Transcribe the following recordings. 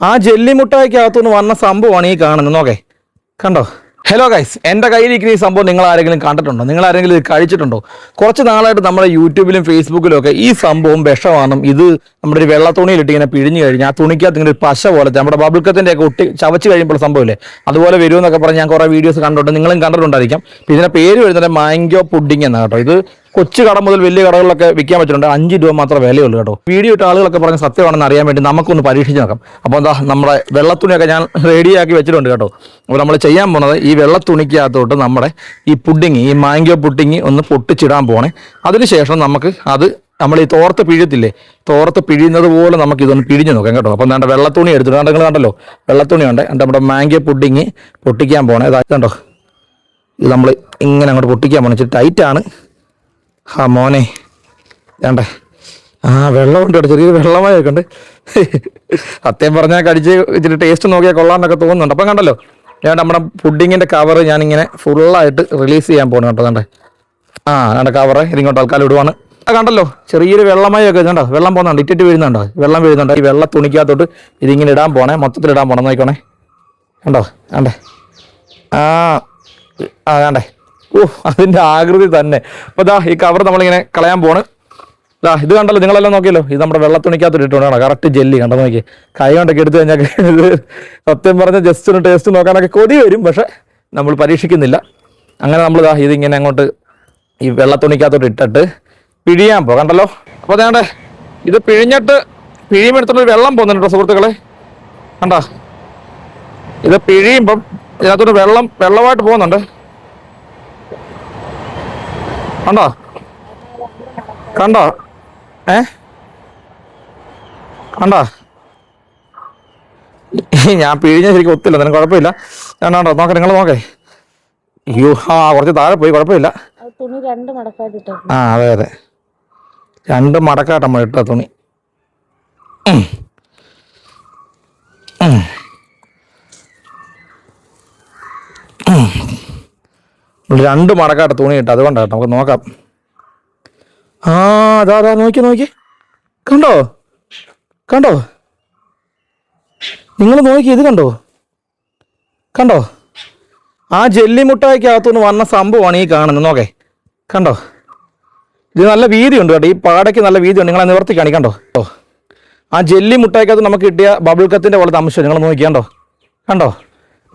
ആ ജെല്ലി മുട്ടായിക്കകത്തുനിന്ന് വന്ന സംഭവമാണ് ഈ കാണുന്നത്. നോക്കേ. കണ്ടോ? ഹലോ ഗൈസ് എന്റെ കയ്യിലിരിക്കുന്ന ഈ സംഭവം നിങ്ങൾ ആരെങ്കിലും കണ്ടിട്ടുണ്ടോ? നിങ്ങൾ ആരെങ്കിലും ഇത് കഴിച്ചിട്ടുണ്ടോ? കുറച്ച് നാളായിട്ട് നമ്മുടെ യൂട്യൂബിലും ഫേസ്ബുക്കിലും ഒക്കെ ഈ സംഭവം വിഷമാണെന്നും ഇത് നമ്മുടെ ഒരു വെള്ള തുണിയിലിട്ട് ഇങ്ങനെ പിഴിഞ്ഞു കഴിഞ്ഞാൽ ആ തുണിക്കകത്ത് ഇങ്ങനെ ഒരു പശ പോലത്തെ നമ്മുടെ ബബിൾക്കത്തിന്റെ ഒക്കെ ഒട്ടി ചവച്ച് കഴിയുമ്പോൾ സംഭവമില്ലേ? അതുപോലെ വരുമെന്നൊക്കെ പറഞ്ഞ് ഞാൻ കുറേ വീഡിയോസ് കണ്ടിട്ടുണ്ട്. നിങ്ങളും കണ്ടിട്ടുണ്ടായിരിക്കാം. പിന്നെ പേര് വരുന്നത് മാംഗോ പുഡിംഗ് എന്നാണ് കേട്ടോ. ഇത് കൊച്ചു കട മുതൽ വലിയ കടകളിലൊക്കെ വിൽക്കാൻ പറ്റുന്നുണ്ട്. അഞ്ച് രൂപ മാത്രമേ വിലയുള്ളൂ കേട്ടോ. വീഡിയോ ഇട്ട ആളുകളൊക്കെ പറഞ്ഞ സത്യമാണെന്ന് അറിയാൻ വേണ്ടി നമുക്കൊന്ന് പരീക്ഷിച്ച് നോക്കാം. അപ്പോൾ എന്താ നമ്മുടെ വെള്ളത്തുണിയൊക്കെ ഞാൻ റെഡിയാക്കി വെച്ചിട്ടുണ്ട് കേട്ടോ. അപ്പോൾ നമ്മൾ ചെയ്യാൻ പോകുന്നത് ഈ വെള്ളത്തുണിക്കകത്തോട്ട് നമ്മുടെ ഈ പുഡിങ് ഈ മാംഗോ പുഡിങ് ഒന്ന് പൊട്ടിച്ചിടാൻ പോണേ. അതിനുശേഷം നമുക്ക് അത് നമ്മൾ ഈ തോർത്ത് പിഴിയത്തില്ലേ തോർത്ത് പിഴിയുന്നത് പോലെ നമുക്ക് ഇതൊന്ന് പിഴിഞ്ഞ് നോക്കാം കേട്ടോ. അപ്പം എന്താ വെള്ളത്തുണി എടുത്തിട്ട് നിങ്ങൾ കണ്ടല്ലോ? വെള്ളത്തുണി ഉണ്ട് എന്റെ നമ്മുടെ മാംഗോ പുഡിങ് പൊട്ടിക്കാൻ പോണേ. കണ്ടോ? ഇത് നമ്മൾ ഇങ്ങനെ അങ്ങോട്ട് പൊട്ടിക്കാൻ പോണേ. ഇച്ചിരി ടൈറ്റാണ് ആ മോനെ. വേണ്ട ആ വെള്ളമുണ്ട് കേട്ടോ. ചെറിയൊരു വെള്ളമയൊക്കെ ഉണ്ട് സത്യം പറഞ്ഞാൽ കടിച്ച് ഇച്ചിരി ടേസ്റ്റ് നോക്കിയാൽ കൊള്ളാമെന്നൊക്കെ തോന്നുന്നുണ്ട്. അപ്പം കണ്ടല്ലോ ഞാൻ നമ്മുടെ പുഡിങ്ങിന്റെ കവർ ഞാനിങ്ങനെ ഫുള്ളായിട്ട് റിലീസ് ചെയ്യാൻ പോകണം കേട്ടോ കണ്ടേ ആ എന്റെ കവറ് ഇതിങ്ങോട്ട് ആൾക്കാർ ഇടുവാണ്. കണ്ടല്ലോ ചെറിയൊരു വെള്ളമയൊക്കെ കണ്ടോ വെള്ളം പോകുന്നുണ്ട് ഇറ്റിട്ട് വീഴുന്നുണ്ടോ? വെള്ളം വീഴുന്നുണ്ട്? ഈ വെള്ള തുണിക്കകത്തോട്ട് ഇതിങ്ങനെ ഇടാൻ പോണേ മൊത്തത്തിൽ ഇടാൻ പോണം നോക്കണേ കണ്ടോ കണ്ടേ ആ ആ വേണ്ടേ ഓ അതിന്റെ ആകൃതി തന്നെ. അപ്പോൾ ഇതാ ഈ കവർ നമ്മളിങ്ങനെ കളയാൻ പോണ്. ഇതാ ഇത് കണ്ടല്ലോ നിങ്ങളെല്ലാം നോക്കിയല്ലോ? ഇത് നമ്മുടെ വെള്ളത്തുണിക്കകത്ത് ഇട്ടുകൊണ്ടാണ് കറക്റ്റ് ജെല്ലി കണ്ടോ നോക്കി കൈ കൊണ്ടൊക്കെ എടുത്തു കഴിഞ്ഞാൽ ഇത് സത്യം പറഞ്ഞ ജസ്റ്റ് ഒന്ന് ടേസ്റ്റ് നോക്കാനൊക്കെ കൊതി വരും പക്ഷേ നമ്മൾ പരീക്ഷിക്കുന്നില്ല. അങ്ങനെ നമ്മൾ ദാ ഇതിങ്ങനെ അങ്ങോട്ട് ഈ വെള്ളത്തുണിക്കകത്തോട്ട് ഇട്ടിട്ട് പിഴിയാൻ പോ കണ്ടല്ലോ? അപ്പോൾ അതേണ്ടേ ഇത് പിഴിഞ്ഞിട്ട് പിഴിയുമെടുത്തുള്ളൊരു വെള്ളം പോകുന്നുണ്ട് സുഹൃത്തുക്കളെ. കണ്ടാ? ഇത് പിഴിയുമ്പം ഇതിനകത്തൊരു വെള്ളം വെള്ളമായിട്ട് പോകുന്നുണ്ട്. കണ്ടോ? കണ്ടോ? ഏ? കണ്ടോ? ഞാൻ പിഴിഞ്ഞ ശരിക്കും ഒത്തില്ല. നിനക്ക് കുഴപ്പമില്ല? ഞാൻ കണ്ടോ? നോക്കാം നിങ്ങൾ നോക്കേ. അയ്യോ ആ കുറച്ച് താഴെ പോയി. കുഴപ്പമില്ല. ആ അതെ അതെ. രണ്ട് മടക്കാട്ട നമ്മൾ ഇട്ട തുണി. ഉം. രണ്ട് മടക്കാട്ട തുണി കിട്ടും അതുകൊണ്ടാണ് നമുക്ക് നോക്കാം. ആ അതാ അതാ നോക്കി നോക്കി. കണ്ടോ? കണ്ടോ? നിങ്ങൾ നോക്കി ഇത് കണ്ടോ? കണ്ടോ? ആ ജെല്ലി മുട്ടായിക്കകത്തുനിന്ന് വന്ന സംഭവമാണ് ഈ കാണുന്നത്. നോക്കേ കണ്ടോ? ഇത് നല്ല വീതിയുണ്ട് കേട്ടോ. ഈ പാടയ്ക്ക് നല്ല വീതിയുണ്ട്. നിങ്ങളെ നിവർത്തി കാണിക്കണ്ടോ ആ ജെല്ലി മുട്ടായിക്കകത്ത് നമുക്ക് കിട്ടിയ ബബിൾ കത്തിന്റെ പോലത്തെ അംശം. നിങ്ങൾ നോക്കിയാണ്ടോ കണ്ടോ?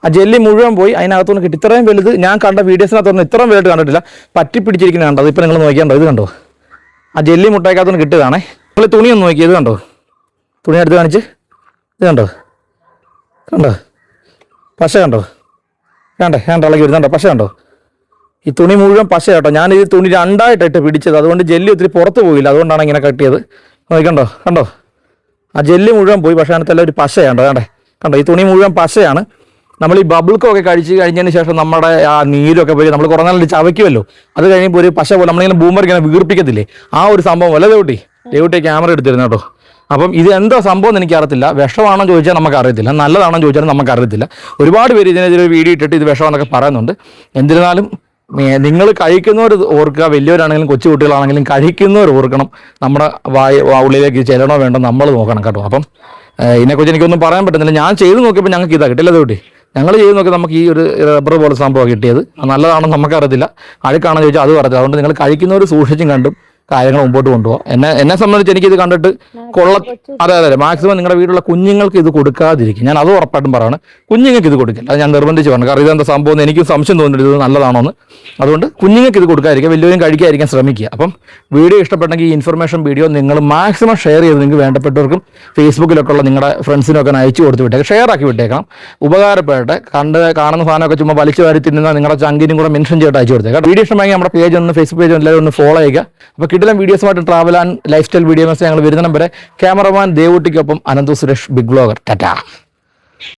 ആ ജെല്ലി മുഴുവൻ പോയി അതിനകത്തുനിന്ന് കിട്ടി. ഇത്രയും വലുത് ഞാൻ കണ്ട വീഡിയോസിനകത്തൊന്നും ഇത്രയും വലുത് കണ്ടിട്ടില്ല. പറ്റി പിടിച്ചിരിക്കുന്ന കണ്ടോ? ഇപ്പം നിങ്ങൾ നോക്കിയാണ്ടോ? ഇത് കണ്ടോ? ആ ജെല്ലി മുട്ടയ്ക്കകത്തുനിന്ന് കിട്ടിയതാണേ നിങ്ങൾ തുണി ഒന്ന് നോക്കി ഇത് കണ്ടോ? തുണി എടുത്ത് കാണിച്ച്. ഇത് കണ്ടോ? കണ്ടോ? പശ കണ്ടോ? വേണ്ടേ വേണ്ട ഇളകി വരുന്നുണ്ടോ. പശ കണ്ടോ? ഈ തുണി മുഴുവൻ പശ കേട്ടോ. ഞാൻ ഈ തുണി രണ്ടായിട്ടിട്ട് പിടിച്ചത്. അതുകൊണ്ട് ജെല്ലി ഒത്തിരി പുറത്ത് പോയില്ല. അതുകൊണ്ടാണ് ഇങ്ങനെ കട്ടിയത് നോക്കണ്ടോ കണ്ടോ? ആ ജെല്ലി മുഴുവൻ പോയി. പക്ഷേ അതിനകത്തെല്ലാം ഒരു പശയുണ്ടോ വേണ്ടേ കണ്ടോ? ഈ തുണി മുഴുവൻ പശയാണ്. നമ്മൾ ഈ ബബിൾക്കൊക്കെ കഴിച്ച് കഴിഞ്ഞതിന് ശേഷം നമ്മുടെ ആ നീരൊക്കെ പോയി നമ്മൾ കുറേ നല്ല ചവയ്ക്കുമല്ലോ. അത് കഴിയുമ്പോൾ ഒരു പശ പോലെ നമ്മളിങ്ങനെ ബൂമർ ഇങ്ങനെ വീർപ്പിക്കത്തില്ലേ? ആ ഒരു സംഭവം. അല്ല ദേവട്ടി? ദേവട്ടി ക്യാമറ എടുത്തിരുന്നു കേട്ടോ. അപ്പം ഇത് എന്തോ സംഭവം എന്ന് എനിക്ക് അറിയത്തില്ല വിഷമാണോ ചോദിച്ചാൽ നമുക്ക് അറിയത്തില്ല നല്ലതാണോ ചോദിച്ചാൽ നമുക്ക് അറിയത്തില്ല ഒരുപാട് പേര് ഇതിനെതിരെ വീഡിയോ ഇട്ടിട്ട് ഇത് വിഷമാണെന്നൊക്കെ പറയുന്നുണ്ട്. എന്നിരുന്നാലും നിങ്ങൾ കഴിക്കുന്നവർ ഓർക്കുക. വലിയവരാണെങ്കിലും കൊച്ചു കുട്ടികളാണെങ്കിലും കഴിക്കുന്നവർ ഓർക്കണം. നമ്മുടെ വായ ഉള്ളിലേക്ക് ചെല്ലണോ വേണ്ടോ നമ്മൾ നോക്കണം കേട്ടോ. അപ്പം ഇതിനെക്കുറിച്ച് എനിക്കൊന്നും പറയാൻ പറ്റുന്നില്ല. ഞാൻ ചെയ്ത് നോക്കിയപ്പോൾ ഞങ്ങൾക്ക് ഇതാ കിട്ടില്ല കുട്ടി ഞങ്ങൾ ചെയ്ത് നോക്കി നമുക്ക് ഈ ഒരു റബ്ബർ പോലെ സംഭവം കിട്ടിയത്. നല്ലതാണെന്ന് നമുക്കറിയത്തില്ല. അഴുക്കാണെന്ന് ചോദിച്ചാൽ അത് പറഞ്ഞത് അതുകൊണ്ട് നിങ്ങൾ കഴിക്കുന്നവർ സൂക്ഷിച്ചും കണ്ടും കാര്യങ്ങൾ മുമ്പോട്ട് കൊണ്ടുപോകാം എന്നെ എന്നെ സംബന്ധിച്ച് എനിക്കിത് കണ്ടിട്ട് കൊള്ള അതെ അതെ മാക്സിമം നിങ്ങളുടെ വീട്ടിലുള്ള കുഞ്ഞുങ്ങൾക്ക് ഇത് കൊടുക്കാതിരിക്കും. ഞാൻ അത് ഉറപ്പായിട്ടും പറയാണ്. കുഞ്ഞുങ്ങൾക്ക് ഇത് കൊടുക്കില്ല. അത് ഞാൻ നിർബന്ധിച്ച് പറഞ്ഞു കാരണം ഇതെന്താ സംഭവം എനിക്ക് സംശയം തോന്നിയിട്ട് ഇത് നല്ലതാണോ എന്ന് അതുകൊണ്ട് കുഞ്ഞുങ്ങൾക്ക് ഇത് കൊടുക്കാതിരിക്കുക. വലിയവരും കഴിക്കാതിരിക്കാൻ ശ്രമിക്കുക. അപ്പം വീഡിയോ ഇഷ്ടപ്പെട്ടെങ്കിൽ ഈ ഇൻഫർമേഷൻ വീഡിയോ നിങ്ങൾ മാക്സിമം ഷെയർ ചെയ്ത് നിങ്ങൾക്ക് വേണ്ടപ്പെട്ടവർക്കും ഫേസ്ബുക്കിലൊക്കെ ഉള്ള നിങ്ങളുടെ ഫ്രണ്ട്സിനൊക്കെ അയച്ചു കൊടുത്ത് വിട്ടേക്കാം. ഷെയർ ആക്കി വിട്ടേക്കണം. ഉപകാരപ്പെടട്ടെ. കണ്ട് കാണുന്ന സാധനമൊക്കെ ചുമ്മാ വലിച്ചു വാരി തിന്നുന്ന നിങ്ങളുടെ ചങ്കിനും കൂടെ മെൻഷൻ ചെയ്തിട്ട് അയച്ചു കൊടുത്തേക്കാം. വീഡിയോ ഇഷ്ടമായി നമ്മുടെ പേജ് ഒന്ന് ഫേസ്ബുക്ക് പേജ് എല്ലാവരും ഒന്ന് ഫോളോ ചെയ്യുക. അപ്പോൾ കിടിലം വീഡിയോസുമായിട്ട് travel and lifestyle videos ഞങ്ങൾ വരുന്ന number cameraman ദേവൂട്ടിക്കൊപ്പം Ananthu Suresh big blogger tata.